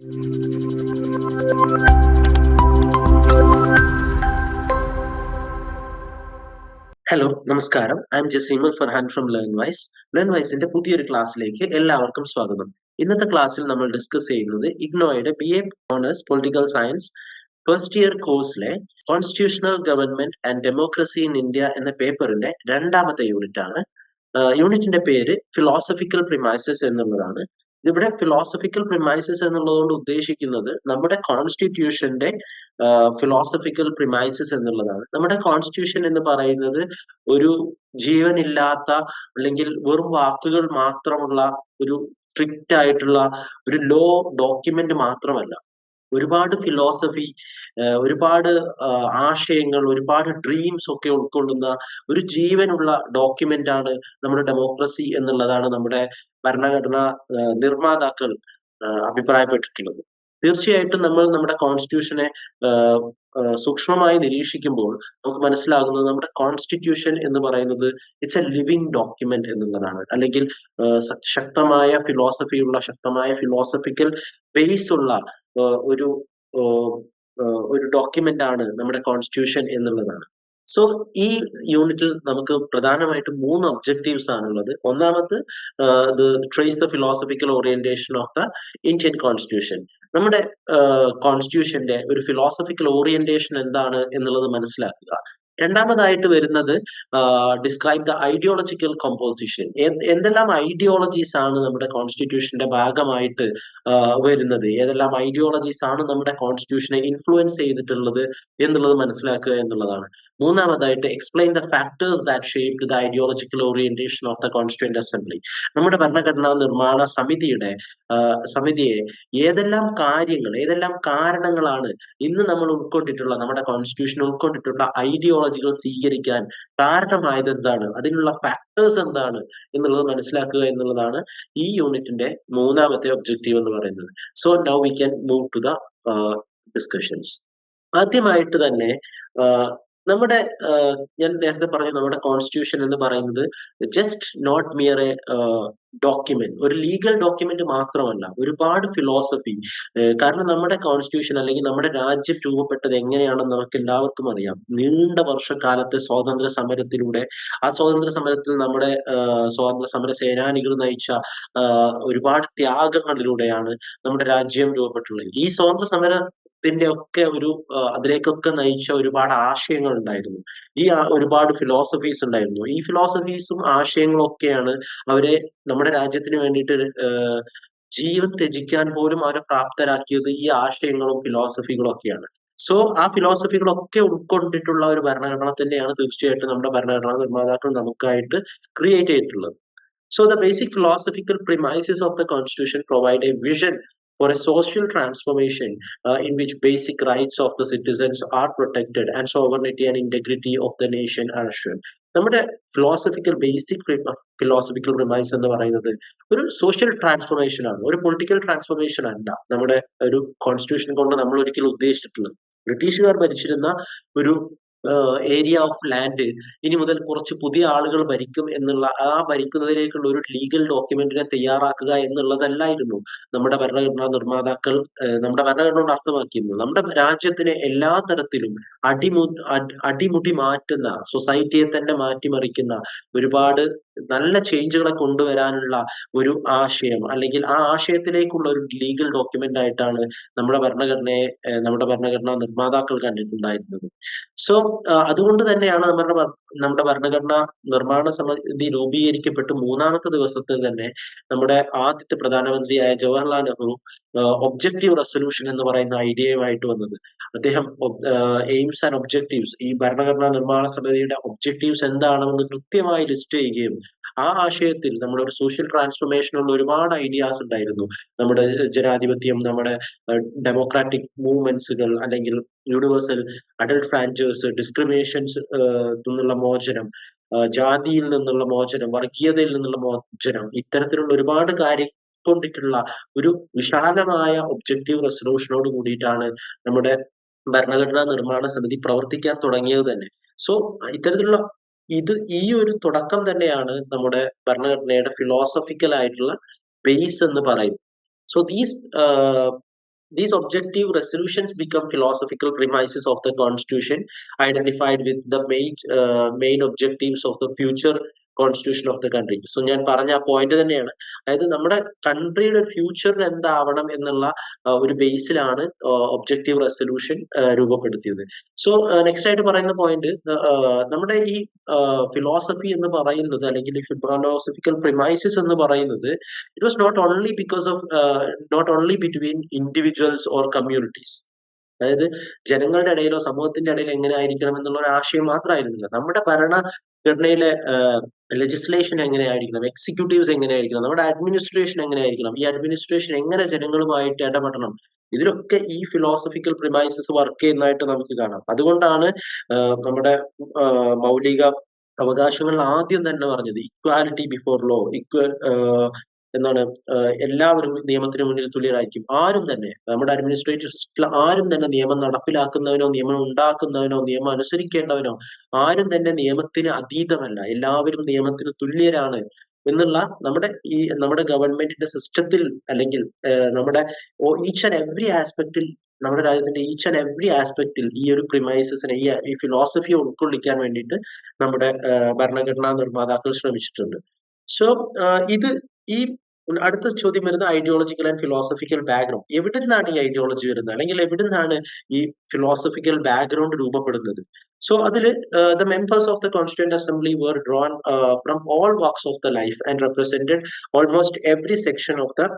Hello നമസ്കാരം. I'm Jaseemul Farhan from Learn Wise Learn വൈസിന്റെ പുതിയൊരു ക്ലാസ്സിലേക്ക് എല്ലാവർക്കും സ്വാഗതം. ഇന്നത്തെ ക്ലാസ്സിൽ നമ്മൾ ഡിസ്കസ് ചെയ്യുന്നത് ഇഗ്നോയുടെ B A honours political science first year കോഴ്സിലെ constitutional government and democracy in India എന്ന പേപ്പറിന്റെ രണ്ടാമത്തെ യൂണിറ്റ് ആണ്. യൂണിറ്റിന്റെ പേര് ഫിലോസഫിക്കൽ പ്രിമൈസസ് എന്നുള്ളതാണ്. ഇവിടെ ഫിലോസഫിക്കൽ പ്രിമൈസസ് എന്നുള്ളതുകൊണ്ട് ഉദ്ദേശിക്കുന്നത് നമ്മുടെ കോൺസ്റ്റിറ്റ്യൂഷന്റെ ഫിലോസഫിക്കൽ പ്രിമൈസസ് എന്നുള്ളതാണ്. നമ്മുടെ കോൺസ്റ്റിറ്റ്യൂഷൻ എന്ന് പറയുന്നത് ഒരു ജീവനില്ലാത്ത അല്ലെങ്കിൽ വെറും വാക്കുകൾ മാത്രമുള്ള ഒരു സ്ട്രിക്റ്റ് ആയിട്ടുള്ള ഒരു ലോ ഡോക്യുമെന്റ് മാത്രമല്ല. ഒരുപാട് ഫിലോസഫി ഒരുപാട് ആശയങ്ങൾ ഒരുപാട് ഡ്രീംസ് ഒക്കെ ഉൾക്കൊള്ളുന്ന ഒരു ജീവനുള്ള ഡോക്യുമെന്റ് ആണ് നമ്മുടെ ഡെമോക്രസി എന്നുള്ളതാണ് നമ്മുടെ ഭരണഘടനാ നിർമ്മാതാക്കൾ അഭിപ്രായപ്പെട്ടിട്ടുള്ളത്. തീർച്ചയായിട്ടും നമ്മൾ നമ്മുടെ കോൺസ്റ്റിറ്റ്യൂഷനെ സൂക്ഷ്മമായി നിരീക്ഷിക്കുമ്പോൾ നമുക്ക് മനസ്സിലാകുന്നത് നമ്മുടെ കോൺസ്റ്റിറ്റ്യൂഷൻ എന്ന് പറയുന്നത് ഇറ്റ്സ് എ ലിവിങ് ഡോക്യുമെന്റ് എന്നുള്ളതാണ്. അല്ലെങ്കിൽ ശക്തമായ ഫിലോസഫിയുള്ള ശക്തമായ ഫിലോസഫിക്കൽ ബേസ് ഉള്ള ഒരു ഒരു ഡോക്യുമെന്റ് ആണ് നമ്മുടെ കോൺസ്റ്റിറ്റ്യൂഷൻ എന്നുള്ളതാണ്. സോ ഈ യൂണിറ്റിൽ നമുക്ക് പ്രധാനമായിട്ടും മൂന്ന് ഒബ്ജക്റ്റീവ്സ് ആണുള്ളത്. ഒന്നാമത് trace the philosophical orientation of the Indian constitution നമ്മുടെ കോൺസ്റ്റിറ്റ്യൂഷന്റെ ഒരു ഫിലോസഫിക്കൽ ഓറിയന്റേഷൻ എന്താണ് എന്നുള്ളത് മനസ്സിലാക്കുക. രണ്ടാമതായിട്ട് വരുന്നത് ഡിസ്ക്രൈബ് ദ ഐഡിയോളജിക്കൽ കോമ്പോസിഷൻ എന്തെല്ലാം ഐഡിയോളജീസ് ആണ് നമ്മുടെ കോൺസ്റ്റിറ്റ്യൂഷന്റെ ഭാഗമായിട്ട് വരുന്നത്? ഏതെല്ലാം ഐഡിയോളജീസ് ആണ് നമ്മുടെ കോൺസ്റ്റിറ്റ്യൂഷനെ ഇൻഫ്ലുവൻസ് ചെയ്തിട്ടുള്ളത് എന്നുള്ളത് മനസ്സിലാക്കുക എന്നുള്ളതാണ്. മൂന്നാമതായിട്ട് explain the factors that shaped the ideological orientation of the constituent assembly നമ്മുടെ ഭരണഘടനാ നിർമ്മാണ സമിതിയുടെ സമിതിയെ ഏതെല്ലാം കാര്യങ്ങൾ ഏതെല്ലാം കാരണങ്ങളാണ് ഇന്ന് നമ്മൾ ഉൾക്കൊണ്ടിട്ടുള്ള നമ്മുടെ കോൺസ്റ്റിറ്റ്യൂഷൻ ഉൾക്കൊണ്ടിട്ടുള്ള ഐഡിയോളജികൾ സ്വീകരിക്കാൻ കാരണമായത് എന്താണ്? അതിനുള്ള ഫാക്ടേഴ്സ് എന്താണ് എന്നുള്ളത് മനസ്സിലാക്കുക എന്നുള്ളതാണ് ഈ യൂണിറ്റിന്റെ മൂന്നാമത്തെ ഒബ്ജക്റ്റീവ് എന്ന് പറയുന്നത്. So now we can move to the discussions ആദ്യമായിട്ട് തന്നെ നമ്മുടെ ഞാൻ നേരത്തെ പറഞ്ഞു നമ്മുടെ കോൺസ്റ്റിറ്റ്യൂഷൻ എന്ന് പറയുന്നത് just not mere a document ഒരു ലീഗൽ ഡോക്യുമെന്റ് മാത്രമല്ല ഒരുപാട് ഫിലോസഫി കാരണം നമ്മുടെ കോൺസ്റ്റിറ്റ്യൂഷൻ അല്ലെങ്കിൽ നമ്മുടെ രാജ്യം രൂപപ്പെട്ടത് എങ്ങനെയാണെന്ന് നമുക്ക് എല്ലാവർക്കും അറിയാം. നീണ്ട വർഷക്കാലത്തെ സ്വാതന്ത്ര്യ സമരത്തിലൂടെ ആ സ്വാതന്ത്ര്യ സമരത്തിൽ നമ്മുടെ സ്വാതന്ത്ര്യ സമര സേനാനികൾ നയിച്ച ഒരുപാട് ത്യാഗങ്ങളിലൂടെയാണ് നമ്മുടെ രാജ്യം രൂപപ്പെട്ടുള്ളത്. ഈ സ്വാതന്ത്ര്യ സമര ത്തിന്റെ ഒക്കെ ഒരു അതിലേക്കൊക്കെ നയിച്ച ഒരുപാട് ആശയങ്ങൾ ഉണ്ടായിരുന്നു ഈ ഒരുപാട് ഫിലോസഫീസ് ഉണ്ടായിരുന്നു. ഈ ഫിലോസഫീസും ആശയങ്ങളും ഒക്കെയാണ് അവരെ നമ്മുടെ രാജ്യത്തിന് വേണ്ടിയിട്ട് ജീവൻ ത്യജിക്കാൻ പോലും അവരെ പ്രാപ്തരാക്കിയത് ഈ ആശയങ്ങളും ഫിലോസഫികളും ഒക്കെയാണ് സോ ആ ഫിലോസഫികളൊക്കെ ഉൾക്കൊണ്ടിട്ടുള്ള ഒരു ഭരണഘടന തന്നെയാണ് തീർച്ചയായിട്ടും നമ്മുടെ ഭരണഘടനാ നിർമ്മാതാക്കൾ നമുക്കായിട്ട് ക്രിയേറ്റ് ചെയ്തിട്ടുള്ളത്. So the basic philosophical premises of the constitution provide a vision for a social transformation uh, in which basic rights of the citizens are protected and sovereignty and integrity of the nation are assured. നമ്മുടെ philosophical basic philosophical premise എന്ന് പറയുന്നത് ഒരു social transformation ആണ്. ഒരു political transformation അല്ല. നമ്മുടെ ഒരു constitution കൊണ്ട് നമ്മൾ ഒരിക്കലും ഉദ്ദേശിച്ചിട്ടുള്ളത്. ബ്രിട്ടീഷുകാർ ഭരിച്ചിരുന്ന ഒരു ഏരിയ ഓഫ് ലാൻഡ് ഇനി മുതൽ കുറച്ച് പുതിയ ആളുകൾ ഭരിക്കും എന്നുള്ള ആ ഭരിക്കുന്നതിലേക്കുള്ള ഒരു ലീഗൽ ഡോക്യുമെന്റിനെ തയ്യാറാക്കുക എന്നുള്ളതല്ലായിരുന്നു നമ്മുടെ ഭരണഘടനാ നിർമ്മാതാക്കൾ നമ്മുടെ ഭരണഘടന അർത്ഥമാക്കിയിരുന്നു നമ്മുടെ രാജ്യത്തിനെ എല്ലാ തരത്തിലും അടിമു അടിമുടി മാറ്റുന്ന സൊസൈറ്റിയെ തന്നെ മാറ്റിമറിക്കുന്ന ഒരുപാട് നല്ല ചേഞ്ചുകളെ കൊണ്ടുവരാനുള്ള ഒരു ആശയം അല്ലെങ്കിൽ ആ ആശയത്തിലേക്കുള്ള ഒരു ലീഗൽ ഡോക്യുമെന്റ് ആയിട്ടാണ് നമ്മുടെ ഭരണഘടനയെ നമ്മുടെ ഭരണഘടനാ നിർമ്മാതാക്കൾ കണ്ടിട്ടുണ്ടായിരുന്നത്. സോ അതുകൊണ്ട് തന്നെയാണ് നമ്മുടെ നമ്മുടെ ഭരണഘടന നിർമ്മാണ സമിതി രൂപീകരിക്കപ്പെട്ട് മൂന്നാമത്തെ ദിവസത്തിൽ തന്നെ നമ്മുടെ ആദ്യത്തെ പ്രധാനമന്ത്രിയായ ജവഹർലാൽ നെഹ്റു ഒബ്ജക്റ്റീവ് റെസൊല്യൂഷൻ എന്ന് പറയുന്ന ഐഡിയയുമായിട്ട് വന്നത്. അദ്ദേഹം എയിംസ് ആൻഡ് ഒബ്ജക്റ്റീവ്സ് ഈ ഭരണഘടനാ നിർമ്മാണ സമിതിയുടെ ഒബ്ജക്റ്റീവ്സ് എന്താണെന്ന് കൃത്യമായി ലിസ്റ്റ് ചെയ്യുകയും ആ ആശയത്തിൽ നമ്മുടെ ഒരു സോഷ്യൽ ട്രാൻസ്ഫോർമേഷനുള്ള ഒരുപാട് ഐഡിയാസ് ഉണ്ടായിരുന്നു. നമ്മുടെ ജനാധിപത്യം നമ്മുടെ ഡെമോക്രാറ്റിക് മൂവ്മെന്റ്സുകൾ അല്ലെങ്കിൽ യൂണിവേഴ്സൽ അഡൽട്ട് ഫ്രാഞ്ചേഴ്സ് ഡിസ്ക്രിമിനേഷൻസ് നിന്നുള്ള മോചനം ജാതിയിൽ നിന്നുള്ള മോചനം വർഗീയതയിൽ നിന്നുള്ള മോചനം ഇത്തരത്തിലുള്ള ഒരുപാട് കാര്യം കൊണ്ടിട്ടുള്ള ഒരു വിശാലമായ ഒബ്ജക്റ്റീവ് റെസൊല്യൂഷനോട് കൂടിയിട്ടാണ് നമ്മുടെ ഭരണഘടനാ നിർമ്മാണ സമിതി പ്രവർത്തിക്കാൻ തുടങ്ങിയത് തന്നെ. സോ ഇത്തരത്തിലുള്ള ഇത് ഈ ഒരു തുടക്കം തന്നെയാണ് നമ്മുടെ ഭരണഘടനയുടെ ഫിലോസഫിക്കൽ ആയിട്ടുള്ള ബേസ് എന്ന് പറയുന്നത്. So these these objective resolutions become philosophical premises of the constitution identified with the main main objectives of the future constitution of the country so ഞാൻ പറഞ്ഞ ആ പോയിന്റ് തന്നെയാണ്. അതായത് നമ്മുടെ കൺട്രിയുടെ ഫ്യൂച്ചറിൽ എന്താവണം എന്നുള്ള ഒരു ബേസിലാണ് ഒബ്ജക്റ്റീവ് റെസൊല്യൂഷൻ രൂപപ്പെടുത്തിയത്. സോ നെക്സ്റ്റ് ആയിട്ട് പറയുന്ന പോയിന്റ് നമ്മുടെ ഈ ഫിലോസഫി എന്ന് പറയുന്നത് അല്ലെങ്കിൽ ഫിലോസഫിക്കൽ പ്രിമൈസിസ് എന്ന് പറയുന്നത് it was not only because of not only between individuals or communities അതായത് ജനങ്ങളുടെ ഇടയിലോ സമൂഹത്തിന്റെ ഇടയിലോ എങ്ങനെ ആയിരിക്കണം എന്നുള്ള ഒരു ആശയം മാത്രമായിരുന്നില്ല. നമ്മുടെ ഭരണഘടനയിലെ ലെജിസ്ലേഷൻ എങ്ങനെയായിരിക്കണം എക്സിക്യൂട്ടീവ്സ് എങ്ങനെയായിരിക്കണം നമ്മുടെ അഡ്മിനിസ്ട്രേഷൻ എങ്ങനെയായിരിക്കണം ഈ അഡ്മിനിസ്ട്രേഷൻ എങ്ങനെ ജനങ്ങളുമായിട്ട് ഇടപെടണം ഇതിലൊക്കെ ഈ ഫിലോസഫിക്കൽ പ്രിമൈസസ് വർക്ക് ചെയ്യുന്നതായിട്ട് നമുക്ക് കാണാം. അതുകൊണ്ടാണ് നമ്മുടെ മൗലിക അവകാശങ്ങൾ ആദ്യം തന്നെ പറഞ്ഞത് ഇക്വാലിറ്റി ബിഫോർ ലോ ഇക്വൽ എന്താണ് എല്ലാവരും നിയമത്തിന് മുന്നിൽ തുല്യരായിരിക്കും. ആരും തന്നെ നമ്മുടെ അഡ്മിനിസ്ട്രേറ്റീവ് സിസ്റ്റത്തിൽ ആരും തന്നെ നിയമം നടപ്പിലാക്കുന്നവനോ നിയമം ഉണ്ടാക്കുന്നവനോ നിയമം അനുസരിക്കേണ്ടവനോ ആരും തന്നെ നിയമത്തിന് അതീതമല്ല. എല്ലാവരും നിയമത്തിന് തുല്യരാണ് എന്നുള്ള നമ്മുടെ ഈ നമ്മുടെ ഗവൺമെന്റിന്റെ സിസ്റ്റത്തിൽ അല്ലെങ്കിൽ നമ്മുടെ ഈച്ച് ആൻഡ് എവ്രി ആസ്പെക്റ്റിൽ നമ്മുടെ രാജ്യത്തിന്റെ ഈച്ച് ആൻഡ് എവ്രി ആസ്പെക്റ്റിൽ ഈ ഒരു പ്രിമൈസസിനെ ഈ ഈ ഫിലോസഫിയെ ഉൾക്കൊള്ളിക്കാൻ വേണ്ടിയിട്ട് നമ്മുടെ ഭരണഘടനാ നിർമ്മാതാക്കൾ ശ്രമിച്ചിട്ടുണ്ട്. സോ ഇത് ഈ അടുത്ത ചോദ്യം വരുന്നത് ഐഡിയോളജിക്കൽ ആൻഡ് ഫിലോസഫിക്കൽ ബാക്ക്ഗ്രൗണ്ട് എവിടെ നിന്നാണ് ഈ ഐഡിയോളജി വരുന്നത്? അല്ലെങ്കിൽ എവിടെ നിന്നാണ് ഈ ഫിലോസഫിക്കൽ ബാക്ക്ഗ്രൗണ്ട് രൂപപ്പെടുന്നത്? സോ അതിൽ the members of the constituent assembly were drawn from all walks of the life and represented almost every section of the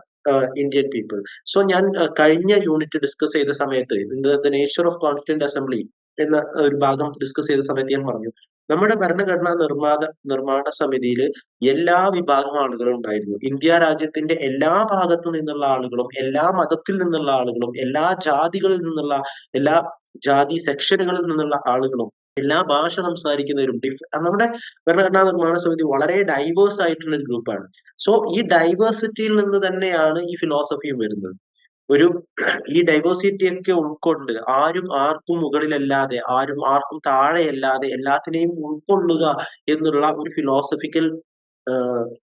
Indian people so ഞാൻ uh, കഴിഞ്ഞ യൂണിറ്റ് ഡിസ്കസ് ചെയ്ത സമയത്ത് the nature of constituent assembly എന്ന ഒരു ഭാഗം discuss ചെയ്ത സമയത്ത് ഞാൻ പറഞ്ഞു. നമ്മുടെ ഭരണഘടനാ നിർമ്മാത നിർമ്മാണ സമിതിയിൽ എല്ലാ വിഭാഗം ആളുകളും ഉണ്ടായിരുന്നു. ഇന്ത്യ രാജ്യത്തിന്റെ എല്ലാ ഭാഗത്തു നിന്നുള്ള ആളുകളും എല്ലാ മതത്തിൽ നിന്നുള്ള ആളുകളും എല്ലാ ജാതികളിൽ നിന്നുള്ള എല്ലാ ജാതി സെക്ഷനുകളിൽ നിന്നുള്ള ആളുകളും എല്ലാ ഭാഷ സംസാരിക്കുന്നവരും ഡിഫ്- നമ്മുടെ ഭരണഘടനാ നിർമ്മാണ സമിതി വളരെ ഡൈവേഴ്സ് ആയിട്ടുള്ള ഒരു ഗ്രൂപ്പാണ്. സോ ഈ ഡൈവേഴ്സിറ്റിയിൽ നിന്ന് തന്നെയാണ് ഈ ഫിലോസഫിയും വരുന്നത്. ഒരു ഈ ഡൈവേഴ്സിറ്റി ഒക്കെ ഉൾക്കൊണ്ട് ആരും ആർക്കും മുകളിലല്ലാതെ ആരും ആർക്കും താഴെയല്ലാതെ എല്ലാത്തിനെയും ഉൾക്കൊള്ളുക എന്നുള്ള ഒരു ഫിലോസഫിക്കൽ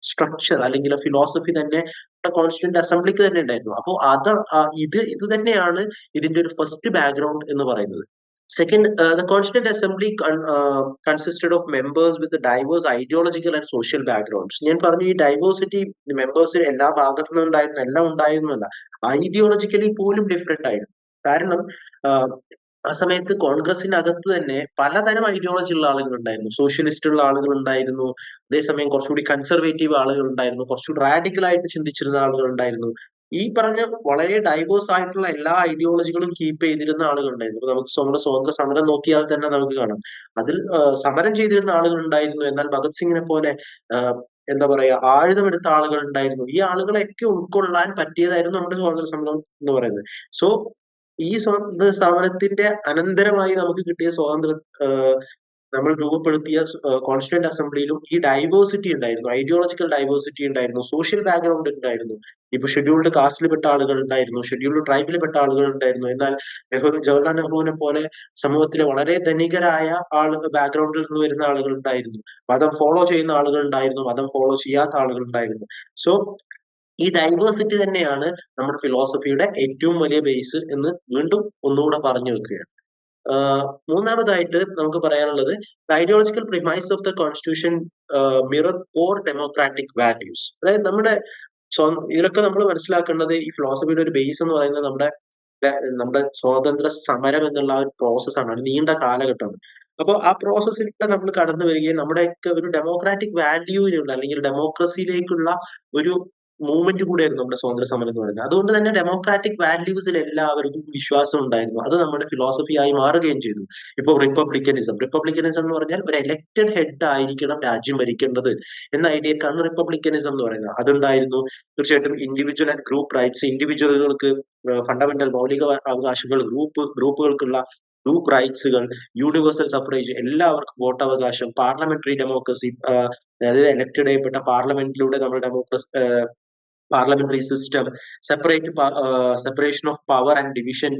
സ്ട്രക്ചർ അല്ലെങ്കിൽ ഫിലോസഫി തന്നെ കോൺസ്റ്റിറ്റ്യൂന്റ് അസംബ്ലിക്ക് തന്നെ ഉണ്ടായിരുന്നു. അപ്പോൾ അത് ഇത് ഇത് തന്നെയാണ് ഇതിന്റെ ഒരു ഫസ്റ്റ് ബാക്ക്ഗ്രൗണ്ട് എന്ന് പറയുന്നത്. Second, uh, the Constituent Assembly con- uh, consisted of members with diverse ideological and social backgrounds. ഞാൻ പറഞ്ഞു ഈ ഡൈവേഴ്സിറ്റി മെമ്പേഴ്സ് എല്ലാ ഭാഗത്തു നിന്നും ഉണ്ടായിരുന്നു എല്ലാം ഉണ്ടായിരുന്നല്ല ഐഡിയോളജിക്കലി പോലും ഡിഫറെന്റ് ആയിരുന്നു. കാരണം ആഹ്, ആ സമയത്ത് കോൺഗ്രസിനകത്ത് തന്നെ പലതരം ഐഡിയോളജി ഉള്ള ആളുകൾ ഉണ്ടായിരുന്നു. സോഷ്യലിസ്റ്റ് ഉള്ള ആളുകൾ ഉണ്ടായിരുന്നു. അതേസമയം കുറച്ചുകൂടി കൺസർവേറ്റീവ് ആളുകൾ ഉണ്ടായിരുന്നു. കുറച്ചുകൂടി റാഡിക്കൽ ആയിട്ട് ചിന്തിച്ചിരുന്ന ആളുകൾ ഉണ്ടായിരുന്നു. ഈ പറഞ്ഞ വളരെ ഡൈവേഴ്സ് ആയിട്ടുള്ള എല്ലാ ഐഡിയോളജികളും കീപ്പ് ചെയ്തിരുന്ന ആളുകളുണ്ടായിരുന്നു. നമുക്ക് നമ്മുടെ സ്വതന്ത്ര സമരം നോക്കിയാൽ തന്നെ നമുക്ക് കാണാം. അതിൽ സമരം ചെയ്തിരുന്ന ആളുകൾ ഉണ്ടായിരുന്നു. എന്നാൽ ഭഗത് സിംഗിനെ പോലെ എന്താ പറയാ ആയുധമെടുത്ത ആളുകൾ ഉണ്ടായിരുന്നു. ഈ ആളുകളെയൊക്കെ ഉൾക്കൊള്ളാൻ പറ്റിയതായിരുന്നു നമ്മുടെ സ്വാതന്ത്ര്യ സമരം എന്ന് പറയുന്നത്. സോ ഈ സ്വാതന്ത്ര്യ സമരത്തിന്റെ അനന്തരമായി നമുക്ക് കിട്ടിയ സ്വാതന്ത്ര്യ നമ്മൾ രൂപപ്പെടുത്തിയ കോൺസ്റ്റിറ്റ്യൂന്റ് അസംബ്ലിയിലും ഈ ഡൈവേഴ്സിറ്റി ഉണ്ടായിരുന്നു. ഐഡിയോളജിക്കൽ ഡൈവേഴ്സിറ്റി ഉണ്ടായിരുന്നു. സോഷ്യൽ ബാക്ക്ഗ്രൗണ്ട് ഉണ്ടായിരുന്നു. ഇപ്പൊ ഷെഡ്യൂൾഡ് കാസ്റ്റിൽ പെട്ട ആളുകൾ ഉണ്ടായിരുന്നു. ഷെഡ്യൂൾഡ് ട്രൈബിൽ പെട്ട ആളുകൾ ഉണ്ടായിരുന്നു. എന്നാൽ നെഹ്റു ജവഹർലാൽ നെഹ്റുവിനെ പോലെ സമൂഹത്തിലെ വളരെ ധനികരായ ആളുകൾ ബാക്ക്ഗ്രൗണ്ടിൽ നിന്ന് വരുന്ന ആളുകൾ ഉണ്ടായിരുന്നു. മതം ഫോളോ ചെയ്യുന്ന ആളുകൾ ഉണ്ടായിരുന്നു. മതം ഫോളോ ചെയ്യാത്ത ആളുകൾ ഉണ്ടായിരുന്നു. സോ ഈ ഡൈവേഴ്സിറ്റി തന്നെയാണ് നമ്മുടെ ഫിലോസഫിയുടെ ഏറ്റവും വലിയ ബേസ് എന്ന് വീണ്ടും ഒന്നുകൂടെ പറഞ്ഞു വെക്കുകയാണ്. മൂന്നാമതായിട്ട് നമുക്ക് പറയാനുള്ളത് ideological premise of the constitution mirror core democratic values അതായത് നമ്മുടെ ഇതൊക്കെ നമ്മൾ മനസ്സിലാക്കേണ്ടത് ഈ ഫിലോസഫിയുടെ ഒരു ബേസ് എന്ന് പറയുന്നത് നമ്മുടെ നമ്മുടെ സ്വാതന്ത്ര്യ സമരം എന്നുള്ള ഒരു പ്രോസസ്സാണ് ഒരു നീണ്ട കാലഘട്ടമാണ്. അപ്പോൾ ആ പ്രോസസ്സിലൂടെ നമ്മൾ കടന്നു വരികയും നമ്മുടെയൊക്കെ ഒരു ഡെമോക്രാറ്റിക് വാല്യൂവിനുള്ള അല്ലെങ്കിൽ ഡെമോക്രസിയിലേക്കുള്ള ഒരു മൂവ്മെന്റ് കൂടിയായിരുന്നു നമ്മുടെ സ്വാതന്ത്ര്യ സമരം എന്ന് പറയുന്നത്. അതുകൊണ്ട് തന്നെ ഡെമോക്രാറ്റിക് വാല്യൂസിൽ എല്ലാവർക്കും വിശ്വാസം ഉണ്ടായിരുന്നു. അത് നമ്മുടെ ഫിലോസഫി ആയി മാറുകയും ചെയ്തു. ഇപ്പോൾ റിപ്പബ്ലിക്കനിസം റിപ്പബ്ലിക്കനിസം എന്ന് പറഞ്ഞാൽ ഒരു എലക്റ്റഡ് ഹെഡ് ആയിരിക്കണം രാജ്യം ഭരിക്കേണ്ടത് എന്ന ഐഡിയക്കാണ് റിപ്പബ്ലിക്കനിസം എന്ന് പറയുന്നത്. അതുണ്ടായിരുന്നു തീർച്ചയായിട്ടും ഇൻഡിവിജ്വൽ ആൻഡ് ഗ്രൂപ്പ് റൈറ്റ്സ് ഇൻഡിവിജ്വലുകൾക്ക് ഫണ്ടമെന്റൽ മൗലിക അവകാശങ്ങൾ ഗ്രൂപ്പ് ഗ്രൂപ്പുകൾക്കുള്ള ഗ്രൂപ്പ് റൈറ്റ്സുകൾ യൂണിവേഴ്സൽ സഫറേജ് എല്ലാവർക്കും വോട്ടവകാശം പാർലമെന്ററി ഡെമോക്രസി അതായത് എലക്റ്റഡ് ചെയ്യപ്പെട്ട പാർലമെന്റിലൂടെ നമ്മൾ democracy parliamentary system separate separation of power and division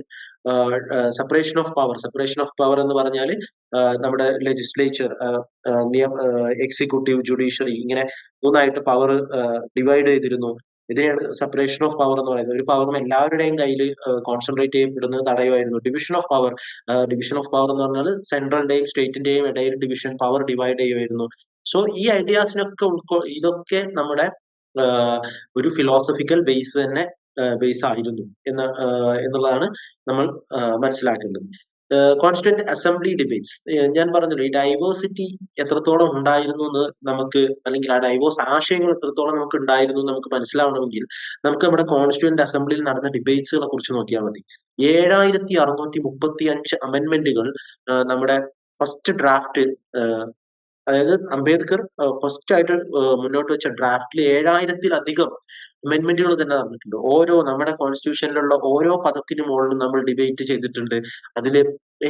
separation of power separation of power എന്ന് പറഞ്ഞാൽ നമ്മുടെ ലെജിസ്ലേച്ചർ നിയമ എക്സിക്യൂട്ടീവ് ജുഡീഷ്യറി ഇങ്ങനെ മൂന്നായിട്ട് പവർ ഡിവൈഡ് ചെയ്തിരുന്നു. ഇതിനെയാണ് സെപ്പറേഷൻ ഓഫ് പവർ എന്ന് പറയുന്നത്. ഒരു പവറും എല്ലാവരുടെയും കയ്യിൽ കോൺസെൻട്രേറ്റ് ചെയ്യപ്പെടുന്നത് തടയുമായിരുന്നു. Division of power division of power എന്ന് പറഞ്ഞാൽ സെൻട്രലിന്റെയും സ്റ്റേറ്റിന്റെയും ഇടയിൽ ഡിവിഷൻ പവർ ഡിവൈഡ് ചെയ്യുമായിരുന്നു. സോ ഈ ഐഡിയാസിനൊക്കെ ഉൾക്കൊ ഇതൊക്കെ നമ്മുടെ ഒരു ഫിലോസഫിക്കൽ ബേസ് തന്നെ ബേസ് ആയിരുന്നു എന്ന് എന്നുള്ളതാണ് നമ്മൾ മനസ്സിലാക്കേണ്ടത്. കോൺസ്റ്റന്റ് അസംബ്ലി ഡിബേറ്റ്സ് ഞാൻ പറഞ്ഞല്ലോ ഈ ഡൈവേഴ്സിറ്റി എത്രത്തോളം ഉണ്ടായിരുന്നു എന്ന് നമുക്ക് അല്ലെങ്കിൽ ആ ഡൈവേഴ്സ് ആശയങ്ങൾ എത്രത്തോളം നമുക്ക് ഉണ്ടായിരുന്നു നമുക്ക് മനസ്സിലാവണമെങ്കിൽ നമുക്ക് നമ്മുടെ കോൺസ്റ്റുവന്റ് അസംബ്ലിയിൽ നടന്ന ഡിബേറ്റ്സുകളെ കുറിച്ച് നോക്കിയാൽ മതി. ഏഴായിരത്തി അറുന്നൂറ്റി മുപ്പത്തി അഞ്ച് അമെന്മെന്റുകൾ നമ്മുടെ ഫസ്റ്റ് ഡ്രാഫ്റ്റ് അതായത് അംബേദ്കർ ഫസ്റ്റ് ആയിട്ട് മുന്നോട്ട് വെച്ച ഡ്രാഫ്റ്റിൽ ഏഴായിരത്തിലധികം അമെന്റ്മെന്റുകൾ തന്നെ നടന്നിട്ടുണ്ട്. ഓരോ നമ്മുടെ കോൺസ്റ്റിറ്റ്യൂഷനിലുള്ള ഓരോ പദത്തിനും മുകളിലും നമ്മൾ ഡിബേറ്റ് ചെയ്തിട്ടുണ്ട്. അതിൽ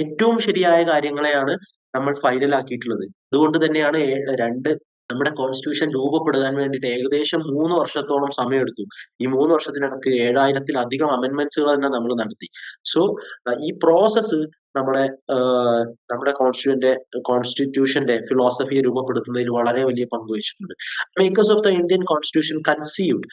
ഏറ്റവും ശരിയായ കാര്യങ്ങളെയാണ് നമ്മൾ ഫൈനലാക്കിയിട്ടുള്ളത് അതുകൊണ്ട് തന്നെയാണ് രണ്ട് നമ്മുടെ കോൺസ്റ്റിറ്റ്യൂഷൻ രൂപപ്പെടുത്താൻ വേണ്ടിയിട്ട് ഏകദേശം മൂന്ന് വർഷത്തോളം സമയമെടുത്തു. ഈ മൂന്ന് വർഷത്തിനിടക്ക് ഏഴായിരത്തിലധികം അമെന്മെന്റ്സുകൾ തന്നെ നമ്മൾ നടത്തി. സോ ഈ പ്രോസസ്സ് നമ്മുടെ നമ്മുടെ കോൺസ്റ്റിറ്റ്യൂന്റെ കോൺസ്റ്റിറ്റ്യൂഷന്റെ ഫിലോസഫിയെ രൂപപ്പെടുത്തുന്നതിൽ വളരെ വലിയ പങ്ക് വഹിച്ചിട്ടുണ്ട്. Makers of the Indian constitution conceived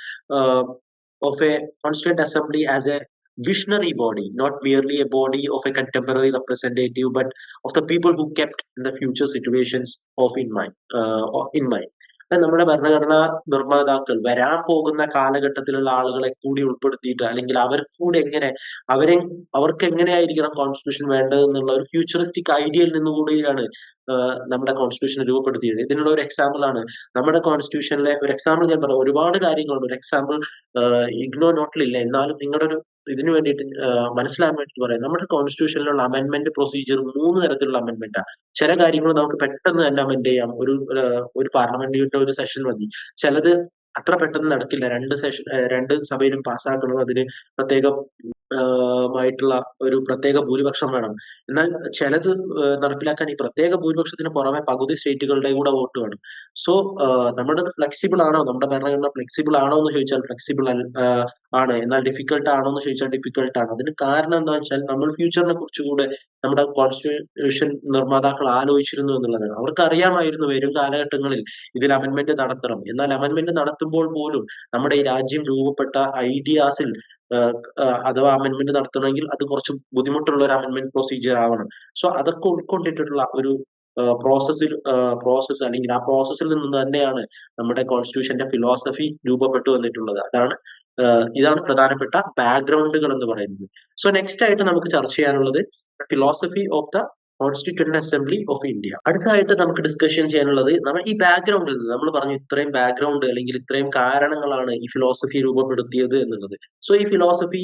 of a constituent assembly as a visionary body, not merely a body of a contemporary representative, but of the people who kept in the future situations of in mind, uh, in mind. നമ്മുടെ ഭരണഘടനാ നിർമ്മാതാക്കൾ വരാൻ പോകുന്ന കാലഘട്ടത്തിലുള്ള ആളുകളെ കൂടി ഉൾപ്പെടുത്തിയിട്ട് അല്ലെങ്കിൽ അവർ കൂടി എങ്ങനെ അവരെ അവർക്ക് എങ്ങനെയായിരിക്കണം കോൺസ്റ്റിറ്റ്യൂഷൻ വേണ്ടത് എന്നുള്ള ഒരു ഫ്യൂച്ചറിസ്റ്റിക് ഐഡിയയിൽ നിന്നുകൂടിയാണ് നമ്മുടെ കോൺസ്റ്റിറ്റ്യൂഷൻ രൂപപ്പെടുത്തിയത്. ഇതിനുള്ള ഒരു എക്സാമ്പിൾ ആണ്. നമ്മുടെ കോൺസ്റ്റിറ്റ്യൂഷനിലെ ഒരു എക്സാമ്പിൾ ഞാൻ പറയാം ഒരുപാട് കാര്യങ്ങളുണ്ട്. ഒരു എക്സാമ്പിൾ ഇഗ്നോ നോട്ടിലില്ല എന്നാലും നിങ്ങളുടെ ഒരു ഇതിനു വേണ്ടിയിട്ട് മനസ്സിലാക്കാൻ വേണ്ടിയിട്ട് പറയാം. നമ്മുടെ കോൺസ്റ്റിറ്റ്യൂഷനിലുള്ള അമെന്റ്മെന്റ് പ്രൊസീജിയർ മൂന്ന് തരത്തിലുള്ള അമെന്റ്മെന്റാണ് ചില കാര്യങ്ങൾ നമുക്ക് പെട്ടെന്ന് തന്നെ അമെന്റ് ചെയ്യാം. ഒരു ഒരു പാർലമെന്റിന്റെ ഒരു സെഷൻ മതി. ചിലത് അത്ര പെട്ടെന്ന് നടക്കില്ല. രണ്ട് സെഷൻ രണ്ട് സഭയിലും പാസ്സാക്കണം അതിന് പ്രത്യേക മായിട്ടുള്ള ഒരു പ്രത്യേക ഭൂരിപക്ഷം വേണം. എന്നാൽ ചിലത് നടപ്പിലാക്കാൻ ഈ പ്രത്യേക ഭൂരിപക്ഷത്തിന് പുറമെ പകുതി സ്റ്റേറ്റുകളുടെ കൂടെ വോട്ട് വേണം. സോ നമ്മുടെ ഫ്ലെക്സിബിൾ ആണോ? നമ്മുടെ ഭരണഘടന ഫ്ലെക്സിബിൾ ആണോ എന്ന് ചോദിച്ചാൽ ഫ്ലെക്സിബിൾ ആണ്. എന്നാൽ ഡിഫിക്കൽട്ട് ആണോ എന്ന് ചോദിച്ചാൽ ഡിഫിക്കൽട്ട് ആണ്. അതിന് കാരണം എന്താ വെച്ചാൽ നമ്മൾ ഫ്യൂച്ചറിനെ കുറിച്ചുകൂടെ നമ്മുടെ കോൺസ്റ്റിറ്റ്യൂഷൻ നിർമ്മാതാക്കൾ ആലോചിച്ചിരുന്നു എന്നുള്ളതാണ് അവർക്ക് അറിയാമായിരുന്നു വരും കാലഘട്ടങ്ങളിൽ ഇതിൽ അമെന്മെന്റ് നടത്തണം. എന്നാൽ അമെന്മെന്റ് നടത്തുമ്പോൾ പോലും നമ്മുടെ ഈ രാജ്യം രൂപപ്പെട്ട ഐഡിയാസിൽ അഥവാ അമെന്മെന്റ് നടത്തണമെങ്കിൽ അത് കുറച്ച് ബുദ്ധിമുട്ടുള്ള ഒരു അമെന്മെന്റ് പ്രൊസീജിയർ ആവണം. സോ അതൊക്കെ ഉൾക്കൊണ്ടിട്ടുള്ള ഒരു പ്രോസസ്സിൽ പ്രോസസ്സ് അല്ലെങ്കിൽ ആ പ്രോസസ്സിൽ നിന്ന് തന്നെയാണ് നമ്മുടെ കോൺസ്റ്റിറ്റ്യൂഷന്റെ ഫിലോസഫി രൂപപ്പെട്ടു വന്നിട്ടുള്ളത്. അതാണ് ഇതാണ് പ്രധാനപ്പെട്ട ബാക്ക്ഗ്രൗണ്ടുകൾ എന്ന് പറയുന്നത്. സോ നെക്സ്റ്റ് ആയിട്ട് നമുക്ക് ചർച്ച ചെയ്യാനുള്ളത് philosophy of the constituent assembly of India അടുത്തതായിട്ട് നമുക്ക് ഡിസ്കഷൻ ചെയ്യാനുള്ളത് നമ്മൾ ഈ ബാക്ക്ഗ്രൗണ്ടിൽ നിന്ന് നമ്മൾ പറഞ്ഞു ഇത്രയും ബാക്ക്ഗ്രൗണ്ട് അല്ലെങ്കിൽ ഇത്രയും കാരണങ്ങളാണ് ഈ ഫിലോസഫി രൂപപ്പെടുത്തിയത് എന്നുള്ളത്. സോ ഈ ഫിലോസഫി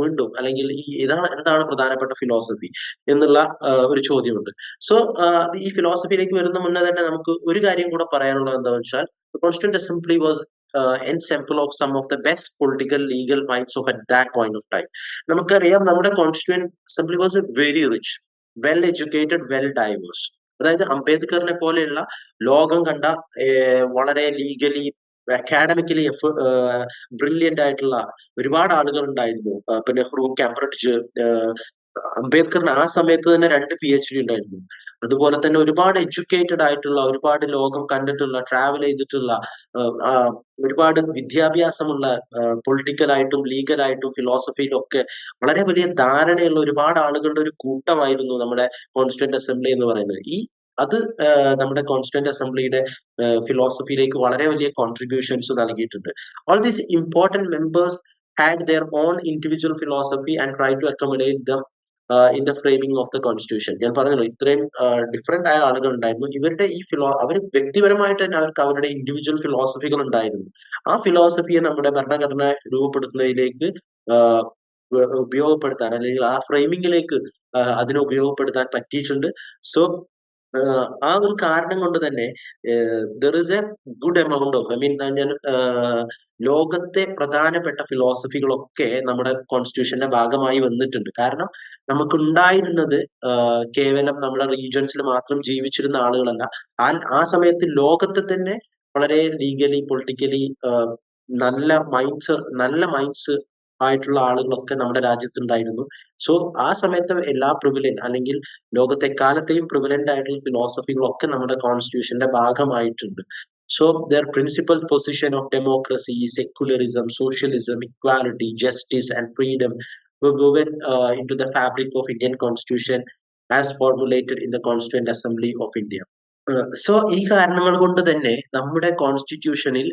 വീണ്ടും അല്ലെങ്കിൽ ഈ ഇതാണ് എന്താണ് പ്രധാനപ്പെട്ട ഫിലോസഫി എന്നുള്ള ഒരു ചോദ്യമുണ്ട്. സോ ഈ ഫിലോസഫിയിലേക്ക് വരുന്ന മുന്നേ തന്നെ നമുക്ക് ഒരു കാര്യം കൂടെ പറയാനുള്ളത് എന്താണെന്ന് വെച്ചാൽ constituent assembly was an sample of some of the best political legal minds of at that point of time നമുക്കറിയാം നമ്മുടെ constituent assembly was very rich well educated well diverse അതായത് അംബേദ്കറിനെ പോലെയുള്ള ലോകം കണ്ട വളരെ ലീഗലി അക്കാഡമിക്കലി എഫ് ബ്രില്യന്റ് ആയിട്ടുള്ള ഒരുപാട് ആളുകൾ ഉണ്ടായിരുന്നു. പിന്നെ നെഹ്റു കാംബ്രിഡ്ജ് അംബേദ്കറിന് ആ സമയത്ത് തന്നെ രണ്ട് പി എച്ച് ഡി ഉണ്ടായിരുന്നു. അതുപോലെ തന്നെ ഒരുപാട് എഡ്യൂക്കേറ്റഡ് ആയിട്ടുള്ള ഒരുപാട് ലോകം കണ്ടിട്ടുള്ള ട്രാവൽ ചെയ്തിട്ടുള്ള ഒരുപാട് വിദ്യാഭ്യാസമുള്ള പൊളിറ്റിക്കലായിട്ടും ലീഗലായിട്ടും ഫിലോസഫിയിലും ഒക്കെ വളരെ വലിയ ധാരണയുള്ള ഒരുപാട് ആളുകളുടെ ഒരു കൂട്ടമായിരുന്നു നമ്മുടെ കോൺസ്റ്റിറ്റ്യൂന്റ് അസംബ്ലി എന്ന് പറയുന്നത്. ഈ അത് നമ്മുടെ കോൺസ്റ്റന്റ് അസംബ്ലിയുടെ ഫിലോസഫിയിലേക്ക് വളരെ വലിയ കോൺട്രിബ്യൂഷൻസ് നൽകിയിട്ടുണ്ട്. All these important members had their own individual philosophy and try to accommodate them in the framing of the constitution ഞാൻ പറഞ്ഞല്ലോ ഇത്രയും ഡിഫറെന്റ് ആയ ആളുകൾ ഉണ്ടായിരുന്നു. ഇവരുടെ ഈ ഫിലോ അവർ വ്യക്തിപരമായിട്ട് തന്നെ അവർക്ക് അവരുടെ ഇൻഡിവിജ്വൽ ഫിലോസഫികൾ ഉണ്ടായിരുന്നു. ആ ഫിലോസഫിയെ നമ്മുടെ ഭരണഘടന രൂപപ്പെടുത്തുന്നതിലേക്ക് ഉപയോഗപ്പെടുത്താൻ അല്ലെങ്കിൽ ആ ഫ്രെയിമിങ്ങിലേക്ക് അതിനെ ഉപയോഗപ്പെടുത്താൻ പറ്റിയിട്ടുണ്ട്. സോ ആ ഒരു കാരണം കൊണ്ട് തന്നെ there is a good amount of I mean ഞാൻ ലോകത്തെ പ്രധാനപ്പെട്ട ഫിലോസഫികളൊക്കെ നമ്മുടെ കോൺസ്റ്റിറ്റ്യൂഷന്റെ ഭാഗമായി വന്നിട്ടുണ്ട്. കാരണം നമുക്കുണ്ടായിരുന്നത് കേവലം നമ്മുടെ റീജിയൻസിൽ മാത്രം ജീവിച്ചിരുന്ന ആളുകളല്ല. ആ ആ സമയത്ത് ലോകത്തെ തന്നെ വളരെ ലീഗലി പൊളിറ്റിക്കലി നല്ല മൈൻഡ്സ് നല്ല മൈൻഡ്സ് ആയിട്ടുള്ള ആളുകളൊക്കെ നമ്മുടെ രാജ്യത്തുണ്ടായിരുന്നു. സോ ആ സമയത്ത് എല്ലാ പ്രിവിലൻ അല്ലെങ്കിൽ ലോകത്തെ കാലത്തെയും പ്രിവിലന്റ് ആയിട്ടുള്ള ഫിലോസഫികളൊക്കെ നമ്മുടെ കോൺസ്റ്റിറ്റ്യൂഷന്റെ ഭാഗമായിട്ടുണ്ട്. So their principal position of democracy secularism socialism equality justice and freedom were woven uh, into the fabric of Indian Constitution as formulated in the Constituent Assembly of India. So ഈ കാരണങ്ങൾ കൊണ്ട് തന്നെ നമ്മുടെ കോൺസ്റ്റിറ്റ്യൂഷനിൽ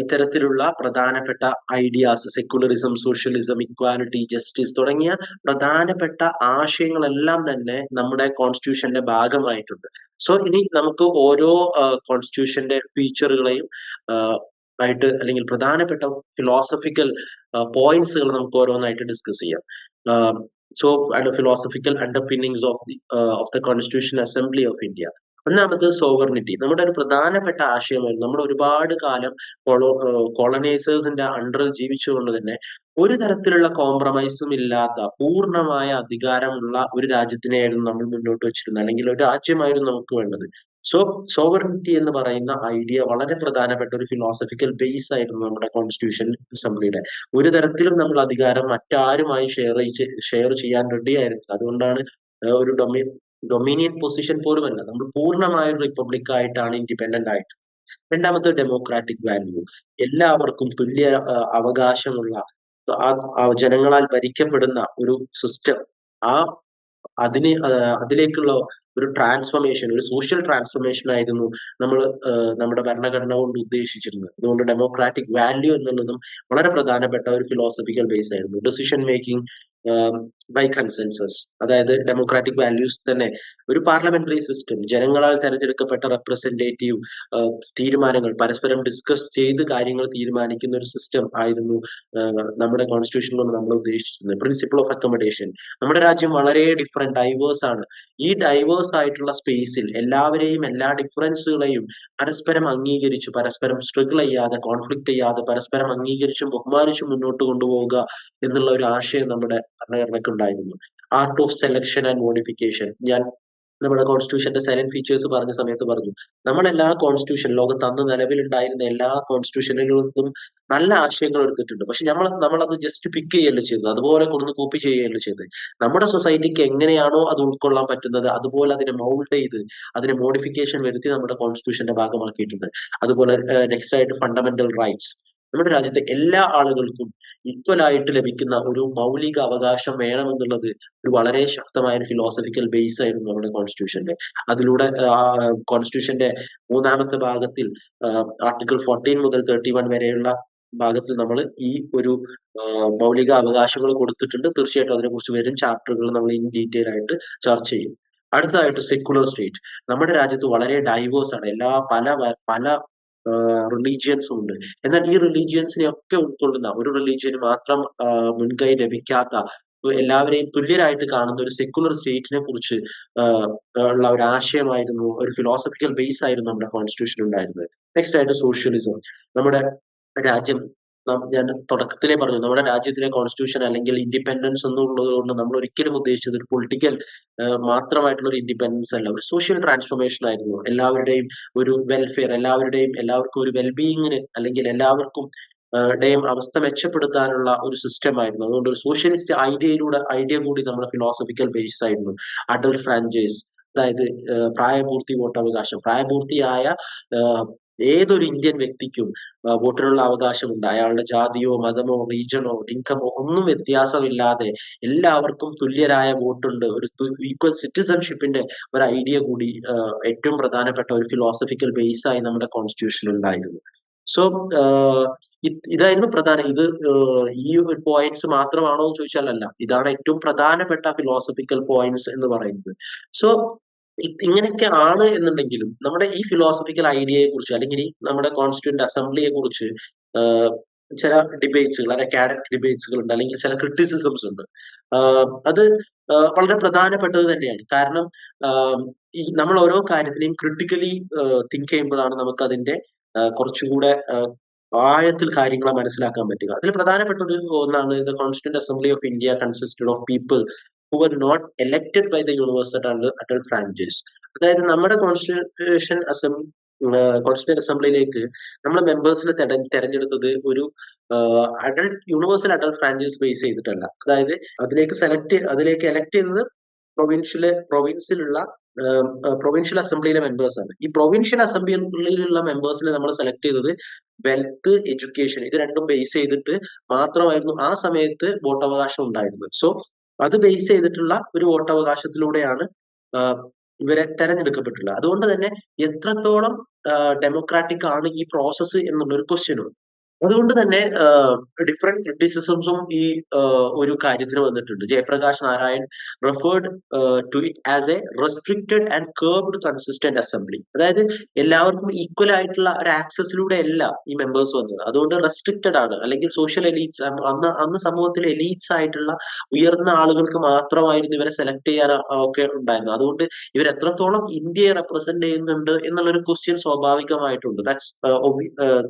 ഇത്തരത്തിലുള്ള പ്രധാനപ്പെട്ട ideas secularism socialism equality justice തുടങ്ങിയ പ്രധാനപ്പെട്ട ആശയങ്ങളെല്ലാം തന്നെ നമ്മുടെ കോൺസ്റ്റിറ്റ്യൂഷന്റെ ഭാഗമായിട്ടുണ്ട് സോ ഇനി നമുക്ക് ഓരോ കോൺസ്റ്റിറ്റ്യൂഷന്റെ ഫീച്ചറുകളെയും ആയിട്ട് അല്ലെങ്കിൽ പ്രധാനപ്പെട്ട ഫിലോസഫിക്കൽ പോയിന്റ്സുകൾ നമുക്ക് ഓരോന്നായിട്ട് ഡിസ്കസ് ചെയ്യാം. So and philosophical underpinnings of the of the constitution assembly of India ഒന്നാമത് സോവർണിറ്റി നമ്മുടെ ഒരു പ്രധാനപ്പെട്ട ആശയമായിരുന്നു നമ്മൾ ഒരുപാട് കാലം കൊളോ കോളനൈസേഴ്സിന്റെ അണ്ടറിൽ ജീവിച്ചുകൊണ്ട് തന്നെ ഒരു തരത്തിലുള്ള കോംപ്രമൈസും ഇല്ലാത്ത പൂർണമായ അധികാരമുള്ള ഒരു രാജ്യത്തിനെയായിരുന്നു നമ്മൾ മുന്നോട്ട് വെച്ചിരുന്നത്. അല്ലെങ്കിൽ ഒരു രാജ്യമായിരുന്നു നമുക്ക് വേണ്ടത്. സോ സോവറിറ്റി എന്ന് പറയുന്ന ഐഡിയ വളരെ പ്രധാനപ്പെട്ട ഒരു ഫിലോസഫിക്കൽ ബേസ് ആയിരുന്നു നമ്മുടെ കോൺസ്റ്റിറ്റ്യൂഷൻ അസംബ്ലിയുടെ ഒരു തരത്തിലും നമ്മൾ അധികാരം മറ്റാരുമായി ഷെയർ ഷെയർ ചെയ്യാൻ റെഡി ആയിരുന്നു അതുകൊണ്ടാണ് ഒരു ഡൊമി ഡൊമിനിയൻ പൊസിഷൻ പോലുമല്ല നമ്മൾ പൂർണമായ ഒരു റിപ്പബ്ലിക് ആയിട്ടാണ് ഇൻഡിപെൻഡന്റ് ആയിട്ട്. രണ്ടാമത്തെ ഡെമോക്രാറ്റിക് വാല്യൂ എല്ലാവർക്കും തുല്യ അവകാശമുള്ള ജനങ്ങളാൽ ഭരിക്കപ്പെടുന്ന ഒരു സിസ്റ്റം ആ അതിന് അതിലേക്കുള്ള ഒരു ട്രാൻസ്ഫോർമേഷൻ ഒരു സോഷ്യൽ ട്രാൻസ്ഫോർമേഷൻ ആയിരുന്നു നമ്മൾ നമ്മുടെ ഭരണഘടന കൊണ്ട് ഉദ്ദേശിച്ചിരുന്നത്. അതുകൊണ്ട് ഡെമോക്രാറ്റിക് വാല്യൂ എന്നുള്ളതും വളരെ പ്രധാനപ്പെട്ട ഒരു ഫിലോസഫിക്കൽ ബേസ് ആയിരുന്നു. ഡിസിഷൻ മേക്കിംഗ് ബൈ കൺസെൻസസ് അതായത് ഡെമോക്രാറ്റിക് വാല്യൂസ് തന്നെ ഒരു പാർലമെന്ററി സിസ്റ്റം ജനങ്ങളാൽ തെരഞ്ഞെടുക്കപ്പെട്ട റെപ്രസെന്റേറ്റീവ് തീരുമാനങ്ങൾ പരസ്പരം ഡിസ്കസ് ചെയ്ത് കാര്യങ്ങൾ തീരുമാനിക്കുന്ന ഒരു സിസ്റ്റം ആയിരുന്നു നമ്മുടെ കോൺസ്റ്റിറ്റ്യൂഷൻ കൊണ്ട് നമ്മൾ ഉദ്ദേശിച്ചിരുന്നത്. പ്രിൻസിപ്പിൾ ഓഫ് അക്കോമഡേഷൻ നമ്മുടെ രാജ്യം വളരെ ഡിഫറെന്റ് ഡൈവേഴ്സ് ആണ്. ഈ ഡൈവേഴ്സ് ആയിട്ടുള്ള സ്പേസിൽ എല്ലാവരെയും എല്ലാ ഡിഫറൻസുകളെയും പരസ്പരം അംഗീകരിച്ച് പരസ്പരം സ്ട്രഗിൾ ചെയ്യാതെ കോൺഫ്ലിക്ട് ചെയ്യാതെ പരസ്പരം അംഗീകരിച്ചും ബഹുമാനിച്ചും മുന്നോട്ട് കൊണ്ടുപോവുക എന്നുള്ള ഒരു ആശയം നമ്മുടെ ഭരണഘടനയ്ക്ക് ഉണ്ടായിരുന്നു art of selection and modification ഞാൻ നമ്മുടെ കോൺസ്റ്റിറ്റ്യൂഷന്റെ സൈലന്റ് ഫീച്ചേഴ്സ് പറഞ്ഞ സമയത്ത് പറഞ്ഞു. നമ്മളെല്ലാ കോൺസ്റ്റിറ്റ്യൂഷൻ ലോകത്ത് അന്ന് നിലവിലുണ്ടായിരുന്ന എല്ലാ കോൺസ്റ്റിറ്റ്യൂഷനുകളിലും നല്ല ആശയങ്ങൾ എടുത്തിട്ടുണ്ട്. പക്ഷെ നമ്മൾ നമ്മളത് ജസ്റ്റ് പിക്ക് ചെയ്യല്ല ചെയ്തത്. അതുപോലെ കൊടുന്ന് കോപ്പി ചെയ്യുകയല്ല ചെയ്തത്. നമ്മുടെ സൊസൈറ്റിക്ക് എങ്ങനെയാണോ അത് ഉൾക്കൊള്ളാൻ പറ്റുന്നത് അതുപോലെ അതിനെ മൗൾഡ് ചെയ്ത് അതിനെ മോഡിഫിക്കേഷൻ വരുത്തി നമ്മുടെ കോൺസ്റ്റിറ്റ്യൂഷന്റെ ഭാഗമാക്കിയിട്ടുണ്ട്. അതുപോലെ നെക്സ്റ്റ് ആയിട്ട് ഫണ്ടമെന്റൽ റൈറ്റ്സ് നമ്മുടെ രാജ്യത്തെ എല്ലാ ആളുകൾക്കും ഈക്വൽ ആയിട്ട് ലഭിക്കുന്ന ഒരു മൗലിക അവകാശം വേണമെന്നുള്ളത് ഒരു വളരെ ശക്തമായ ഒരു ഫിലോസഫിക്കൽ ബേസ് ആയിരുന്നു നമ്മുടെ കോൺസ്റ്റിറ്റ്യൂഷന്റെ അതിലൂടെ കോൺസ്റ്റിറ്റ്യൂഷന്റെ മൂന്നാമത്തെ ഭാഗത്തിൽ ആർട്ടിക്കിൾ ഫോർട്ടീൻ മുതൽ തേർട്ടി വൺ വരെയുള്ള ഭാഗത്തിൽ നമ്മൾ ഈ ഒരു മൗലിക അവകാശങ്ങൾ കൊടുത്തിട്ടുണ്ട്. തീർച്ചയായിട്ടും അതിനെക്കുറിച്ച് വരും ചാപ്റ്ററുകൾ നമ്മൾ ഇൻ ഡീറ്റെയിൽ ആയിട്ട് ചർച്ച ചെയ്യും. അടുത്തതായിട്ട് സെക്കുലർ സ്റ്റേറ്റ് നമ്മുടെ രാജ്യത്ത് വളരെ ഡൈവേഴ്സ് ആണ്. എല്ലാ പല പല റിലീജിയൻസും ഉണ്ട്. എന്നാൽ ഈ റിലീജിയൻസിനെ ഒക്കെ ഉൾക്കൊള്ളുന്ന ഒരു റിലീജിയന് മാത്രം മുൻകൈ ലഭിക്കാത്ത എല്ലാവരെയും തുല്യരായിട്ട് കാണുന്ന ഒരു സെക്കുലർ സ്റ്റേറ്റിനെ കുറിച്ച് ഉള്ള ഒരു ആശയമായിരുന്നു ഒരു ഫിലോസഫിക്കൽ ബേസ് ആയിരുന്നു നമ്മുടെ കോൺസ്റ്റിറ്റ്യൂഷൻ ഉണ്ടായിരുന്നത്. നെക്സ്റ്റ് ആയിട്ട് സോഷ്യലിസം നമ്മുടെ രാജ്യം ഞാൻ തുടക്കത്തിലേ പറഞ്ഞു നമ്മുടെ രാജ്യത്തിലെ കോൺസ്റ്റിറ്റ്യൂഷൻ അല്ലെങ്കിൽ ഇൻഡിപെൻഡൻസ് എന്നുള്ളത് കൊണ്ട് നമ്മൾ ഒരിക്കലും ഉദ്ദേശിച്ചത് ഒരു പൊളിറ്റിക്കൽ മാത്രമായിട്ടുള്ള ഒരു ഇൻഡിപെൻഡൻസ് അല്ല ഒരു സോഷ്യൽ ട്രാൻസ്ഫോർമേഷൻ ആയിരുന്നു. എല്ലാവരുടെയും ഒരു വെൽഫെയർ എല്ലാവരുടെയും എല്ലാവർക്കും ഒരു വെൽബീയിങ്ങിന് അല്ലെങ്കിൽ എല്ലാവർക്കും ഡേയും അവസ്ഥ മെച്ചപ്പെടുത്താനുള്ള ഒരു സിസ്റ്റം ആയിരുന്നു. അതുകൊണ്ട് ഒരു സോഷ്യലിസ്റ്റ് ഐഡിയയിലൂടെ ഐഡിയ കൂടി നമ്മുടെ ഫിലോസഫിക്കൽ ബേസിസ് ആയിരുന്നു. അഡൽ ഫ്രാഞ്ചൈസ് അതായത് പ്രായപൂർത്തി വോട്ടവകാശം. പ്രായപൂർത്തിയായ ഏതൊരു ഇന്ത്യൻ വ്യക്തിക്കും വോട്ടിനുള്ള അവകാശമുണ്ട്. അയാളുടെ ജാതിയോ മതമോ റീജിയണോ ഇൻകമോ ഒന്നും വ്യത്യാസമില്ലാതെ എല്ലാവർക്കും തുല്യരായ വോട്ടുണ്ട്. ഒരു ഈക്വൽ സിറ്റിസൺഷിപ്പിന്റെ ഒരു ഐഡിയ കൂടി ഏറ്റവും പ്രധാനപ്പെട്ട ഒരു ഫിലോസഫിക്കൽ ബേസായി നമ്മുടെ കോൺസ്റ്റിറ്റ്യൂഷൻ ഉണ്ടായിരുന്നു. സോ ഇതായിരുന്നു പ്രധാന. ഇത് ഈ പോയിന്റ്സ് മാത്രമാണോ എന്ന് ചോദിച്ചാൽ അല്ല ഇതാണ് ഏറ്റവും പ്രധാനപ്പെട്ട ഫിലോസഫിക്കൽ പോയിന്റ്സ് എന്ന് പറയുന്നത്. സോ ഇങ്ങനെയൊക്കെ ആണ് എന്നുണ്ടെങ്കിലും നമ്മുടെ ഈ ഫിലോസഫിക്കൽ ഐഡിയയെ കുറിച്ച് അല്ലെങ്കിൽ നമ്മുടെ കോൺസ്റ്റിറ്റ്യൂന്റ് അസംബ്ലിയെ കുറിച്ച് ചില ഡിബേറ്റ്സുകൾ അല്ലെങ്കിൽ അക്കാഡമിക് ഡിബേറ്റ്സുകൾ ഉണ്ട് അല്ലെങ്കിൽ ചില ക്രിറ്റിസിസംസ് ഉണ്ട്. അത് വളരെ പ്രധാനപ്പെട്ടത് തന്നെയാണ്. കാരണം ഈ നമ്മൾ ഓരോ കാര്യത്തിനെയും ക്രിട്ടിക്കലി തിങ്ക് ചെയ്യുമ്പോഴാണ് നമുക്ക് അതിന്റെ കുറച്ചുകൂടെ ആഴത്തിൽ കാര്യങ്ങളെ മനസ്സിലാക്കാൻ പറ്റുക. അതിൽ പ്രധാനപ്പെട്ട ഒരു ഒന്നാണ് the constituent assembly of India consisted of people who are not elected by the under adult franchise അതായത് നമ്മുടെ കോൺസ്റ്റിറ്റ്യൂഷൻ അസംബ്ലി കോൺസ്റ്റിറ്റ്യൂന്റ് അസംബ്ലിയിലേക്ക് നമ്മൾ മെമ്പേഴ്സിനെ തെരഞ്ഞെടുത്തത് ഒരു adult universal adult franchise base ചെയ്തിട്ടല്ല. അതായത് അതിലേക്ക് സെലക്ട് അതിലേക്ക് എലക്ട് ചെയ്തത് പ്രൊവിൻഷ്യൽ പ്രൊവിൻസിലുള്ള പ്രൊവിൻഷ്യൽ അസംബ്ലിയിലെ മെമ്പേഴ്സ് ആണ്. ഈ പ്രൊവിൻഷ്യൽ അസംബ്ലിയിലുള്ള മെമ്പേഴ്സിനെ നമ്മൾ സെലക്ട് ചെയ്തത് വെൽത്ത് എഡ്യൂക്കേഷൻ ഇത് രണ്ടും ബേസ് ചെയ്തിട്ട് മാത്രമായിരുന്നു ആ സമയത്ത് വോട്ടവകാശം ഉണ്ടായിരുന്നത്. സോ അത് ബേസ് ചെയ്തിട്ടുള്ള ഒരു വോട്ടവകാശത്തിലൂടെയാണ് ഇവരെ തെരഞ്ഞെടുക്കപ്പെട്ടുള്ളത് അതുകൊണ്ട് തന്നെ എത്രത്തോളം ഡെമോക്രാറ്റിക് ആണ് ഈ പ്രോസസ്സ് എന്നുള്ള ഒരു അതുകൊണ്ട് തന്നെ ഡിഫറെന്റ് ക്രിറ്റിസിസംസും ഈ ഒരു കാര്യത്തിന് വന്നിട്ടുണ്ട്. Jayaprakash Narayan referred to it as a restricted and curbed consistent assembly അതായത് എല്ലാവർക്കും ഈക്വൽ ആയിട്ടുള്ള ഒരു ആക്സസിലൂടെ അല്ല ഈ മെമ്പേഴ്സ് വന്നത്. അതുകൊണ്ട് റെസ്ട്രിക്റ്റഡ് ആണ്. അല്ലെങ്കിൽ സോഷ്യൽ എലീറ്റ്സ് അന്ന് അന്ന് സമൂഹത്തിലെ എലീറ്റ്സ് ആയിട്ടുള്ള ഉയർന്ന ആളുകൾക്ക് മാത്രമായിരുന്നു ഇവരെ സെലക്ട് ചെയ്യാൻ ഒക്കെ ഉണ്ടായിരുന്നു അതുകൊണ്ട് ഇവർ എത്രത്തോളം ഇന്ത്യയെ റെപ്രസെന്റ് ചെയ്യുന്നുണ്ട് എന്നുള്ളൊരു ക്വസ്റ്റ്യൻ സ്വാഭാവികമായിട്ടുണ്ട്. ദാറ്റ്സ്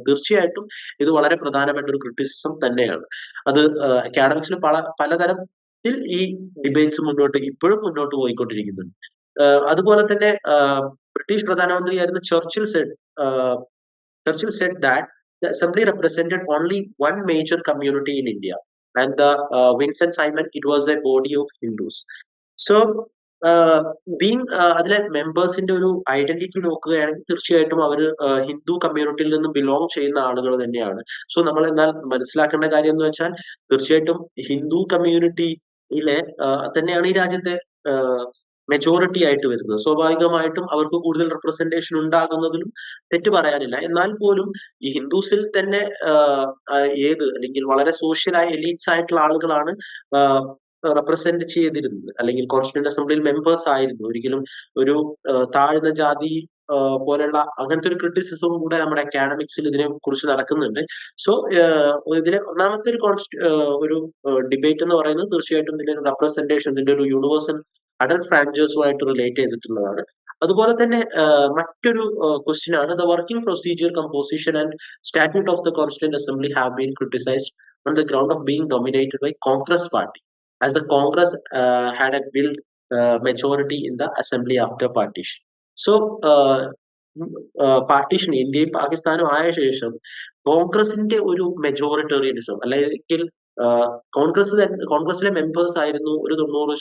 തീർച്ചയായിട്ടും ഇത് വളരെ പ്രധാനപ്പെട്ട ഒരു ക്രിറ്റിസിസം തന്നെയാണ് അത് അക്കാഡമിക്സിൽ പല പലതരത്തിൽ ഈ ഡിബേറ്റ്സ് മുന്നോട്ട് ഇപ്പോഴും മുന്നോട്ട് പോയിക്കൊണ്ടിരിക്കുന്നുണ്ട് അതുപോലെ തന്നെ ബ്രിട്ടീഷ് പ്രധാനമന്ത്രിയായിരുന്ന Churchill said Churchill said that the assembly represented only one major community in India, and the uh, Vincent Simon, it was a body of Hindus. So being അതിലെ മെമ്പേഴ്സിന്റെ ഒരു ഐഡന്റിറ്റി നോക്കുകയാണെങ്കിൽ തീർച്ചയായിട്ടും അവർ ഹിന്ദു കമ്മ്യൂണിറ്റിയിൽ നിന്ന് ബിലോങ് ചെയ്യുന്ന ആളുകൾ തന്നെയാണ്. സോ നമ്മൾ എന്നാൽ മനസ്സിലാക്കേണ്ട കാര്യം എന്ന് വെച്ചാൽ തീർച്ചയായിട്ടും ഹിന്ദു കമ്മ്യൂണിറ്റിയിലെ തന്നെയാണ് ഈ രാജ്യത്തെ മെജോറിറ്റി ആയിട്ട് വരുന്നത്. സ്വാഭാവികമായിട്ടും അവർക്ക് കൂടുതൽ റെപ്രസെന്റേഷൻ ഉണ്ടാകുന്നതിലും തെറ്റ് പറയാനില്ല. എന്നാൽ പോലും ഈ ഹിന്ദുസിൽ തന്നെ ഏത് അല്ലെങ്കിൽ വളരെ സോഷ്യലായ എലീറ്റ്സ് ആയിട്ടുള്ള ആളുകളാണ് റെപ്രസെന്റ് ചെയ്തിരുന്നത്. അല്ലെങ്കിൽ കോൺസ്റ്റിറ്റ്യൂന്റ് അസംബ്ലിയിൽ മെമ്പേഴ്സ് ആയിരുന്നു. ഒരിക്കലും ഒരു താഴ്ന്ന ജാതി പോലെയുള്ള അങ്ങനത്തെ ഒരു ക്രിറ്റിസിസവും കൂടെ നമ്മുടെ അക്കാഡമിക്സിൽ ഇതിനെ കുറിച്ച് നടക്കുന്നുണ്ട്. സോ ഇതിലെ ഒന്നാമത്തെ ഒരു ഒരു ഡിബേറ്റ് എന്ന് പറയുന്നത് തീർച്ചയായിട്ടും ഇതിന്റെ ഒരു റെപ്രസെന്റേഷൻ ഇതിന്റെ ഒരു യൂണിവേഴ്സൽ അഡൽട്ട് ഫ്രാഞ്ചേഴ്സുമായിട്ട് റിലേറ്റ് ചെയ്തിട്ടുള്ളതാണ്. അതുപോലെ തന്നെ മറ്റൊരു ക്വസ്റ്റ്യൻ ആണ്. The working procedure composition and statute of the constituent assembly have been criticised on the ground of being dominated by Congress party as the Congress uh, had a built uh, majority in the assembly after partition. So, partition ഇന്ത്യയും പാകിസ്ഥാനും ആയ ശേഷം കോൺഗ്രസിന്റെ ഒരു majoritarianism അല്ലെങ്കിൽ കോൺഗ്രസ് കോൺഗ്രസിലെ members ആയിരുന്നു ഒരു തൊണ്ണൂറ്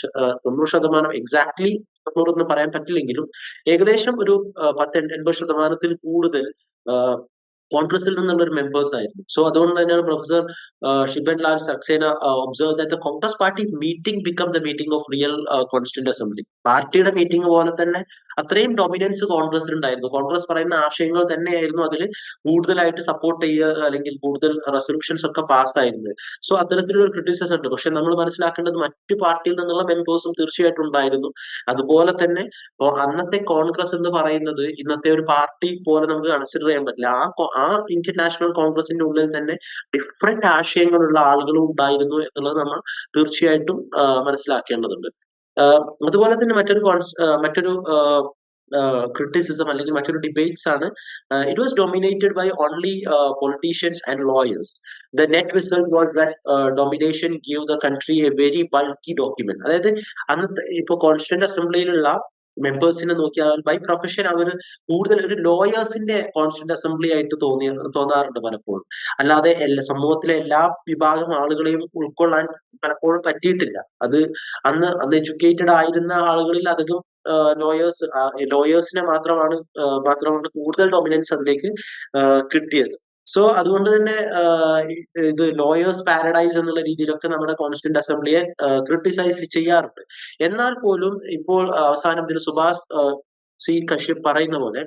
തൊണ്ണൂറ് ശതമാനം എക്സാക്ട്ലി തൊണ്ണൂറ് എന്ന് പറയാൻ പറ്റില്ലെങ്കിലും ഏകദേശം ഒരു പത്ത് എൺപത് ശതമാനത്തിൽ കൂടുതൽ കോൺഗ്രസിൽ നിന്നുള്ള ഒരു മെമ്പേഴ്സ് ആയിരുന്നു. സോ അതുകൊണ്ട് തന്നെയാണ് professor Shiban Lal Saxena observe that the Congress party meeting become the meeting of real constituent assembly പാർട്ടിയുടെ മീറ്റിംഗ് പോലെ തന്നെ അത്രയും ഡൊമിനൻസ് കോൺഗ്രസിൽ ഉണ്ടായിരുന്നു. കോൺഗ്രസ് പറയുന്ന ആശയങ്ങൾ തന്നെയായിരുന്നു അതിൽ കൂടുതലായിട്ട് സപ്പോർട്ട് ചെയ്യുക അല്ലെങ്കിൽ കൂടുതൽ റെസൊല്യൂഷൻസ് ഒക്കെ പാസ്സായിരുന്നത് സോ അത്തരത്തിലൊരു ക്രിറ്റിസിസം ഉണ്ട്. പക്ഷെ നമ്മൾ മനസ്സിലാക്കേണ്ടത് മറ്റു പാർട്ടിയിൽ നിന്നുള്ള മെമ്പേഴ്സും തീർച്ചയായിട്ടും ഉണ്ടായിരുന്നു. അതുപോലെ തന്നെ അന്നത്തെ കോൺഗ്രസ് എന്ന് പറയുന്നത് ഇന്നത്തെ ഒരു പാർട്ടി പോലെ നമുക്ക് കൺസിഡർ ചെയ്യാൻ പറ്റില്ല. ആ ആ ഇന്ത്യൻ നാഷണൽ കോൺഗ്രസിന്റെ ഉള്ളിൽ തന്നെ ഡിഫറെന്റ് ആശയങ്ങളുള്ള ആളുകളും ഉണ്ടായിരുന്നു എന്നുള്ളത് നമ്മൾ തീർച്ചയായിട്ടും മനസ്സിലാക്കേണ്ടതുണ്ട്. അതുപോലെ തന്നെ മറ്റൊരു മറ്റൊരു ക്രിറ്റിസിസം അല്ലെങ്കിൽ മറ്റൊരു ഡിബേറ്റ്സ് ആണ് it was dominated by only politicians and lawyers the net result was that domination give the country a very bulky document അതായത് അന്നത്തെ ഇപ്പൊ കോൺസ്റ്റിറ്റ്യൂന്റ് അസംബ്ലിയിലുള്ള മെമ്പേഴ്സിനെ നോക്കിയാൽ ബൈ പ്രൊഫഷൻ അവർ കൂടുതൽ ഒരു ലോയേഴ്സിന്റെ കോൺസ്റ്റിറ്റ്യൂന്റ് അസംബ്ലി ആയിട്ട് തോന്നിയ തോന്നാറുണ്ട് പലപ്പോഴും. അല്ലാതെ എല്ലാ സമൂഹത്തിലെ എല്ലാ വിഭാഗം ആളുകളെയും ഉൾക്കൊള്ളാൻ പലപ്പോഴും പറ്റിയിട്ടില്ല. അത് അന്ന് അന്ന് എഡ്യൂക്കേറ്റഡ് ആയിരുന്ന ആളുകളിൽ അധികം ലോയേഴ്സ് ലോയേഴ്സിനെ മാത്രമാണ് മാത്രമാണ് കൂടുതൽ ഡൊമിനൻസ് അതിലേക്ക് കിട്ടിയത്. സോ അതുകൊണ്ട് തന്നെ ഇത് ലോയേഴ്സ് പാരഡൈസ് എന്നുള്ള രീതിയിലൊക്കെ നമ്മുടെ കോൺസ്റ്റിറ്റ്യൂന്റ് അസംബ്ലിയെ ക്രിട്ടിസൈസ് ചെയ്യാറുണ്ട്. എന്നാൽ പോലും ഇപ്പോൾ അവസാനം ഇതിൽ സുഭാഷ് സി കശ്യപ് പറയുന്ന പോലെ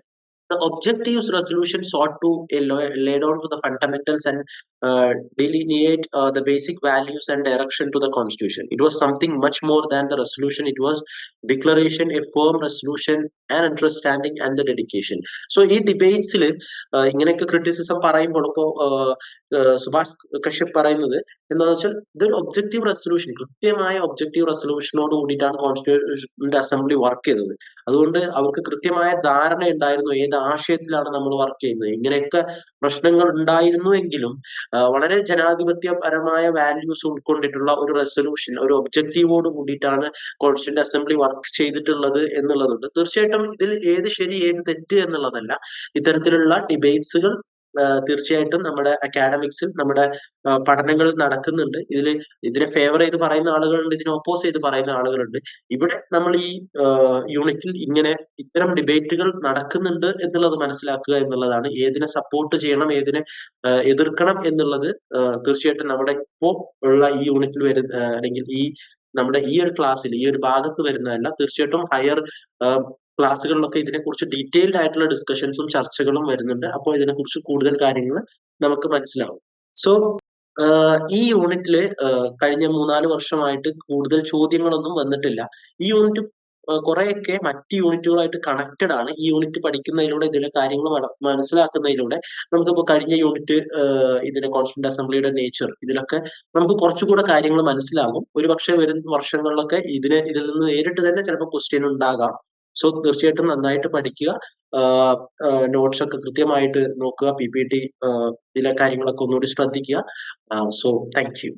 the objectives resolution sought to lay down to the fundamentals and uh, delineate uh, the basic values and direction to the constitution it was something much more than the resolution it was declaration a firm resolution and understanding and the dedication so ഈ debates ഇങ്ങനെയൊക്കെ criticism പറയുമ്പോൾ ഇപ്പോൾ സുഭാഷ് കശ്യപ് പറയുന്നത് എന്താണെന്ന് വെച്ചാൽ ഇതൊരു objective resolution കൃത്യമായ objective റെസൊല്യൂഷനോട് കൂടിയിട്ടാണ് കോൺസ്റ്റിറ്റ്യൂഷന്റെ അസംബ്ലി വർക്ക് ചെയ്തത് അതുകൊണ്ട് അവർക്ക് കൃത്യമായ ധാരണ ഉണ്ടായിരുന്നു ഏത് ആശയത്തിലാണ് നമ്മൾ വർക്ക് ചെയ്യുന്നത്. ഇങ്ങനെയൊക്കെ പ്രശ്നങ്ങൾ ഉണ്ടായിരുന്നു എങ്കിലും വളരെ ജനാധിപത്യപരമായ വാല്യൂസ് ഉൾക്കൊണ്ടിട്ടുള്ള ഒരു റെസൊല്യൂഷൻ ഒരു ഒബ്ജക്റ്റീവോട് കൂടിയിട്ടാണ് കോൺസ്റ്റിറ്റ്യൂന്റ് അസംബ്ലി വർക്ക് ചെയ്തിട്ടുള്ളത് എന്നുള്ളതുണ്ട്. തീർച്ചയായിട്ടും ഇതിൽ ഏത് ശരി ഏത് തെറ്റ് എന്നുള്ളതല്ല. ഇത്തരത്തിലുള്ള ഡിബേറ്റ്സുകൾ തീർച്ചയായിട്ടും നമ്മുടെ അക്കാഡമിക്സിൽ നമ്മുടെ പഠനങ്ങൾ നടക്കുന്നുണ്ട്. ഇതിൽ ഇതിനെ ഫേവർ ചെയ്ത് പറയുന്ന ആളുകളുണ്ട് ഇതിനെ ഒപ്പോസ് ചെയ്ത് പറയുന്ന ആളുകളുണ്ട്. ഇവിടെ നമ്മൾ ഈ യൂണിറ്റിൽ ഇങ്ങനെ ഇത്തരം ഡിബേറ്റുകൾ നടക്കുന്നുണ്ട് എന്നുള്ളത് മനസ്സിലാക്കുക എന്നുള്ളതാണ്. ഏതിനെ സപ്പോർട്ട് ചെയ്യണം ഏതിനെ എതിർക്കണം എന്നുള്ളത് തീർച്ചയായിട്ടും നമ്മുടെ ഇപ്പോ ഉള്ള ഈ യൂണിറ്റിൽ വരുന്ന അല്ലെങ്കിൽ ഈ നമ്മുടെ ഈ ഒരു ക്ലാസ്സിൽ ഈ ഒരു ഭാഗത്ത് വരുന്നതല്ല. തീർച്ചയായിട്ടും ഹയർ ക്ലാസ്സുകളിലൊക്കെ ഇതിനെക്കുറിച്ച് ഡീറ്റെയിൽഡ് ആയിട്ടുള്ള ഡിസ്കഷൻസും ചർച്ചകളും വരുന്നുണ്ട്. അപ്പോൾ ഇതിനെക്കുറിച്ച് കൂടുതൽ കാര്യങ്ങൾ നമുക്ക് മനസ്സിലാവും. സോ ഈ യൂണിറ്റിൽ കഴിഞ്ഞ മൂന്നാൽ വർഷമായിട്ട് കൂടുതൽ ചോദ്യങ്ങളൊന്നും വന്നിട്ടില്ല. ഈ യൂണിറ്റ് കുറെയൊക്കെ മറ്റ് യൂണിറ്റുകളായിട്ട് കണക്റ്റഡ് ആണ്. ഈ യൂണിറ്റ് പഠിക്കുന്നതിലൂടെ ഇതിലെ കാര്യങ്ങൾ മനസ്സിലാക്കുന്നതിലൂടെ നമുക്കിപ്പോൾ കഴിഞ്ഞ യൂണിറ്റ് ഇതിന്റെ കോൺസ്റ്റന്റ് അസംബ്ലിയുടെ നേച്ചർ ഇതിലൊക്കെ നമുക്ക് കുറച്ചുകൂടെ കാര്യങ്ങൾ മനസ്സിലാകും. ഒരുപക്ഷെ വരുന്ന വർഷങ്ങളിലൊക്കെ ഇതിന് ഇതിൽ നിന്ന് നേരിട്ട് തന്നെ ചിലപ്പോൾ ക്വസ്റ്റ്യൻ ഉണ്ടാകാം. സോ തീർച്ചയായിട്ടും നന്നായിട്ട് പഠിക്കുക. നോട്ട്സ് ഒക്കെ കൃത്യമായിട്ട് നോക്കുക പി പി ടി ഇതിലെ കാര്യങ്ങളൊക്കെ ഒന്നുകൂടി ശ്രദ്ധിക്കുക. So thank you